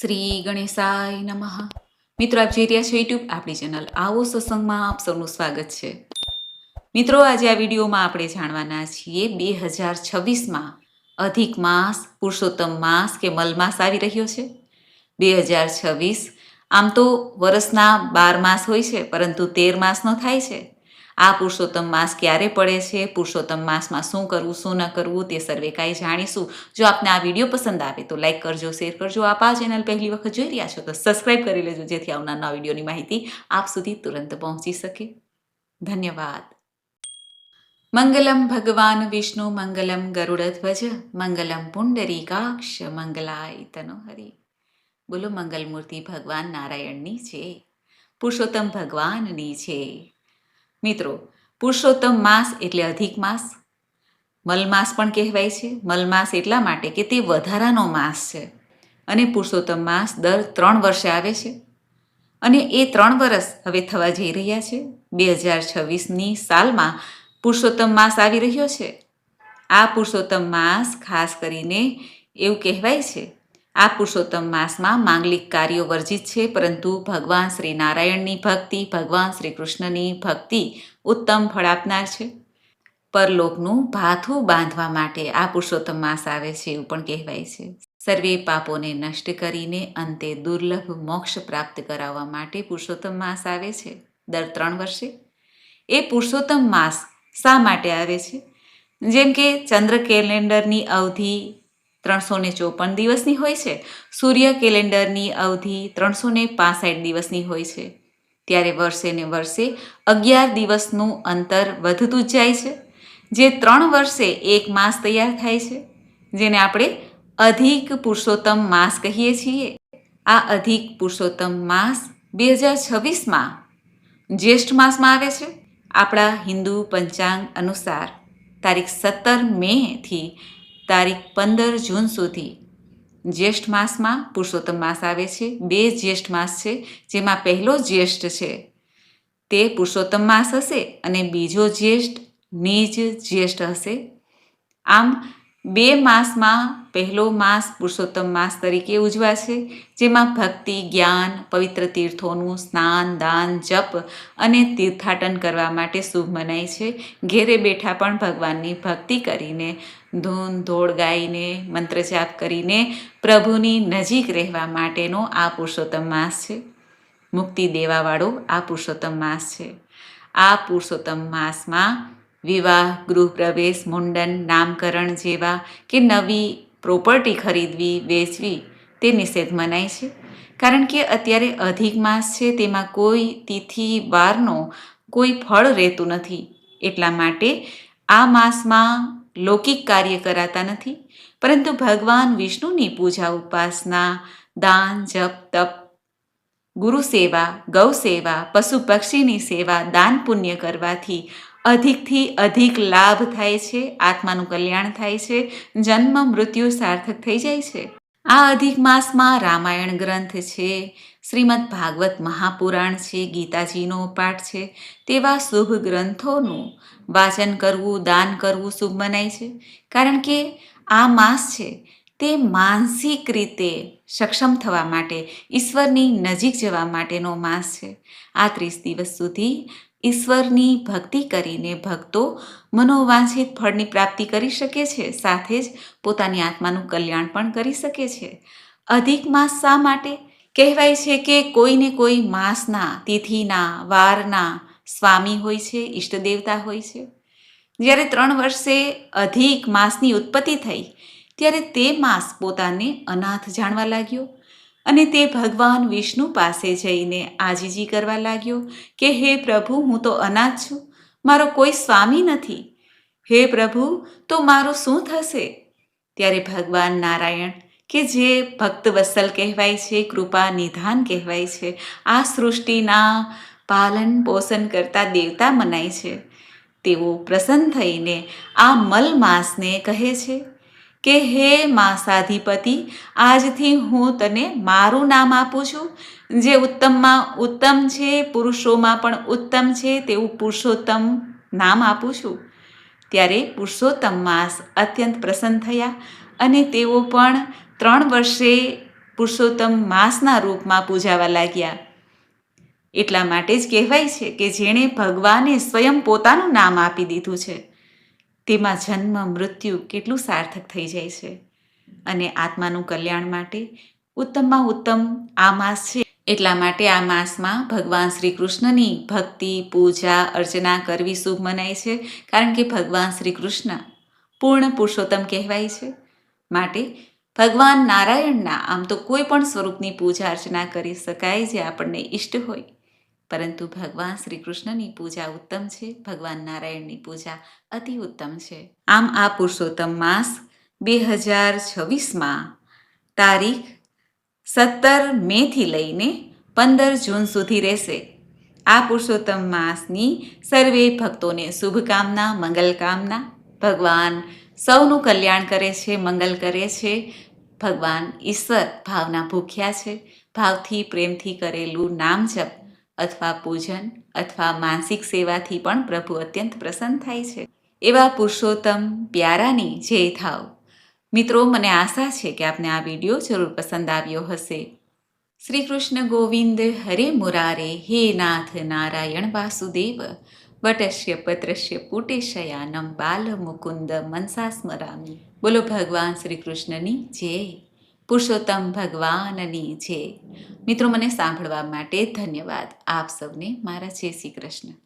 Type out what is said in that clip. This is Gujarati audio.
શ્રી ગણેશાય નમઃ. મિત્રો, આપ જોઈ રહ્યા છો યુટ્યુબ આપણી ચેનલ આવો સત્સંગમાં આપ સૌનું સ્વાગત છે. મિત્રો, આજે આ વિડીયોમાં આપણે જાણવાના છીએ બે હજાર છવ્વીસમાં અધિક માસ, પુરુષોત્તમ માસ કે મલમાસ આવી રહ્યો છે. બે હજાર છવ્વીસ, આમ તો વર્ષના બાર માસ હોય છે, પરંતુ તેર માસનો થાય છે. આ પુરુષોત્તમ માસ ક્યારે પડે છે? પુરુષોત્તમ માસમાં શું કરવું, શું ન કરવું તે સર્વે કાંઈ જાણીશું. જો આપને આ વીડિયો પસંદ આવે તો લાઈક કરજો, શેર કરજો. આપ આ ચેનલ પહેલી વખત જોઈ રહ્યા છો તો સબસ્ક્રાઈબ કરી લેજો, જેથી આવનારના વિડીયોની માહિતી આપ સુધી તુરંત પહોંચી શકે. ધન્યવાદ. મંગલમ ભગવાન વિષ્ણુ, મંગલમ ગરુડધ્વજ, મંગલમ પુંડરીકાક્ષ, મંગલાય તનોહરી. બોલો, મંગલમૂર્તિ ભગવાન નારાયણની છે? પુરુષોત્તમ ભગવાનની છે. મિત્રો, પુરુષોત્તમ માસ એટલે અધિક માસ. મલમાસ પણ કહેવાય છે. મલમાસ એટલા માટે કે તે વધારાનો માસ છે. અને પુરુષોત્તમ માસ દર ત્રણ વર્ષે આવે છે. અને એ ત્રણ વર્ષ હવે થવા જઈ રહ્યા છે. બે હજાર છવ્વીસની સાલમાં પુરુષોત્તમ માસ આવી રહ્યો છે. આ પુરુષોત્તમ માસ ખાસ કરીને એવું કહેવાય છે આ પુરુષોત્તમ માસમાં માંગલિક કાર્યો વર્જિત છે, પરંતુ ભગવાન શ્રી નારાયણની ભક્તિ, ભગવાન શ્રી કૃષ્ણની ભક્તિ ઉત્તમ ફળ આપનાર છે. પરલોકનું ભાથું બાંધવા માટે આ પુરુષોત્તમ માસ આવે છે એવું પણ કહેવાય છે. સર્વે પાપોને નષ્ટ કરીને અંતે દુર્લભ મોક્ષ પ્રાપ્ત કરાવવા માટે પુરુષોત્તમ માસ આવે છે, દર ત્રણ વર્ષે. એ પુરુષોત્તમ માસ શા માટે આવે છે? જેમ કે ચંદ્ર કેલેન્ડરની અવધિ ત્રણસો ને ચોપન દિવસની હોય છે. સૂર્ય કેલેન્ડરની અવધિ ત્રણસો ને પાસઠ દિવસની હોય છે. ત્યારે વર્ષે ને વર્ષે અગિયાર દિવસનું અંતર વધતું જ જાય છે. જે ત્રણ વર્ષે એક માસ તૈયાર થાય છે, જેને આપણે અધિક પુરુષોત્તમ માસ કહીએ છીએ. આ અધિક પુરુષોત્તમ માસ બે હજાર છવ્વીસમાં જ્યેષ્ઠ માસમાં આવે છે. આપણા હિન્દુ પંચાંગ અનુસાર તારીખ સત્તર મેથી તારીખ પંદર જૂન સુધી. જ્યેષ્ઠ માસમાં પુરુષોત્તમ માસ આવે છે. બે જ્યેષ્ઠ માસ છે, જેમાં પહેલો જ્યેષ્ઠ છે. તે પુરુષોત્તમ માસ હશે અને બીજો જ્યેષ્ઠ નિજ જ્યેષ્ઠ હશે. આમ બે માસમાં પહેલો માસ પુરુષોત્તમ માસ તરીકે ઉજવાશે, જેમાં ભક્તિ, જ્ઞાન, પવિત્ર તીર્થોનું સ્નાન, દાન, જપ અને તીર્થાટન કરવા માટે શુભ મનાય છે. ઘેરે બેઠા પણ ભગવાનની ભક્તિ કરીને, ધૂન, ધોળ ગાઈને મંત્ર જાપ કરીને પ્રભુની નજીક રહેવા માટેનો આ પુરુષોત્તમ માસ છે. મુક્તિ દેવાવાળો આ પુરુષોત્તમ માસ છે. આ પુરુષોત્તમ માસમાં વિવાહ, ગૃહપ્રવેશ, મુંડન, નામકરણ જેવા કે નવી પ્રોપર્ટી ખરીદવી, વેચવી તે નિષેધ મનાય છે. કારણ કે અત્યારે અધિક માસ છે, તેમાં કોઈ તિથિ, વારનો કોઈ ફળ રહેતું નથી. એટલા માટે આ માસમાં લૌકિક કાર્ય કરાતા નથી. પરંતુ ભગવાન વિષ્ણુની પૂજા, ઉપાસના, દાન, જપ, તપ ગુરુ સેવા ગૌ સેવા પશુ પક્ષીની સેવા, દાન પુણ્ય કરવાથી અધિકથી અધિક લાભ થાય છે, આત્માનું કલ્યાણ થાય છે, જન્મ મૃત્યુ સાર્થક થઈ જાય છે. આ અધિક માસમાં રામાયણ ગ્રંથ છે, શ્રીમદ ભાગવત મહાપુરાણ છે, ગીતાજીનો પાઠ છે, તેવા શુભ ગ્રંથોનું વાચન કરવું, દાન કરવું શુભ મનાય છે. કારણ કે આ માસ છે, તે માનસિક રીતે સક્ષમ થવા માટે, ઈશ્વરની નજીક જવા માટેનો માસ છે. આ ત્રીસ દિવસ સુધી ઈશ્વરની ભક્તિ કરીને ભક્તો મનોવાંછિત ફળની પ્રાપ્તિ કરી શકે છે, સાથે જ પોતાની આત્માનું કલ્યાણ પણ કરી શકે છે. અધિક માસ શા માટે? કહેવાય છે કે કોઈને કોઈ માસના, તિથિના, વારના સ્વામી હોય છે ઈષ્ટ દેવતા હોય છે. જ્યારે ત્રણ વર્ષે અધિક માસની ઉત્પત્તિ થઈ, ત્યારે તે માસ પોતાને અનાથ જાણવા લાગ્યો. અને તે ભગવાન વિષ્ણુ પાસે જઈને આજીજી કરવા લાગ્યો કે, હે પ્રભુ, હું તો અનાથ છું. મારો કોઈ સ્વામી નથી. હે પ્રભુ, તો મારું શું થશે? ત્યારે ભગવાન નારાયણ કે, જે ભક્ત વસલ કહેવાય છે, કૃપા નિધાન કહેવાય છે, આ સૃષ્ટિના પાલન પોષણ કરતા દેવતા મનાય છે. તેઓ પ્રસન્ન થઈને આ મલ માસને કહે છે કે હે માસાધિપતિ આજથી હું તને મારું નામ આપું છું. જે ઉત્તમમાં ઉત્તમ છે, પુરુષોમાં પણ ઉત્તમ છે, તેવું પુરુષોત્તમ નામ આપું છું. ત્યારે પુરુષોત્તમ માસ અત્યંત પ્રસન્ન થયા અને તેઓ પણ ત્રણ વર્ષે પુરુષોત્તમ માસના રૂપમાં પૂજાવા લાગ્યા. એટલા માટે જ કહેવાય છે કે જેણે ભગવાને સ્વયં પોતાનું નામ આપી દીધું છે. તેમાં જન્મ, મૃત્યુ કેટલું સાર્થક થઈ જાય છે અને આત્માનું કલ્યાણ માટે ઉત્તમમાં ઉત્તમ આ માસ છે. એટલા માટે આ માસમાં ભગવાન શ્રી કૃષ્ણની ભક્તિ, પૂજા, અર્ચના કરવી શુભ મનાય છે. કારણ કે ભગવાન શ્રી કૃષ્ણ પૂર્ણ પુરુષોત્તમ કહેવાય છે. માટે ભગવાન નારાયણના આમ તો કોઈ પણ સ્વરૂપની પૂજા અર્ચના કરી શકાય જે આપણને ઈષ્ટ હોય. પરંતુ ભગવાન શ્રી કૃષ્ણની પૂજા ઉત્તમ છે, ભગવાન નારાયણની પૂજા અતિ ઉત્તમ છે. આમ આ પુરુષોત્તમ માસ બે હજાર છવ્વીસમાં તારીખ સત્તર મેથી લઈને પંદર જૂન સુધી રહેશે. આ પુરુષોત્તમ માસની સર્વે ભક્તોને શુભકામના મંગલકામના ભગવાન સૌનું કલ્યાણ કરે છે, મંગલ કરે છે. ભગવાન ઈશ્વર ભાવના ભૂખ્યા છે. ભાવથી પ્રેમથી કરેલું નામ જપ અથવા પૂજન અથવા માનસિક સેવાથી પણ પ્રભુ અત્યંત પ્રસન્ન થાય છે. એવા પુરુષોત્તમ પ્યારાની જય થાવ. મિત્રો, મને આશા છે કે આપને આ વીડિયો જરૂર પસંદ આવ્યો હશે. શ્રી કૃષ્ણ ગોવિંદ હરે મુરારે, હે નાથ નારાયણ વાસુદેવ. વટસ્ય પત્રસ્ય પુટેશયાનમ બાલ મુકુંદ મનસા સ્મરામી. બોલો ભગવાન શ્રી કૃષ્ણની જય. પુરુષોત્તમ ભગવાનની છે. મિત્રો મને સાંભળવા માટે ધન્યવાદ. આપ સૌને મારા જય શ્રી કૃષ્ણ.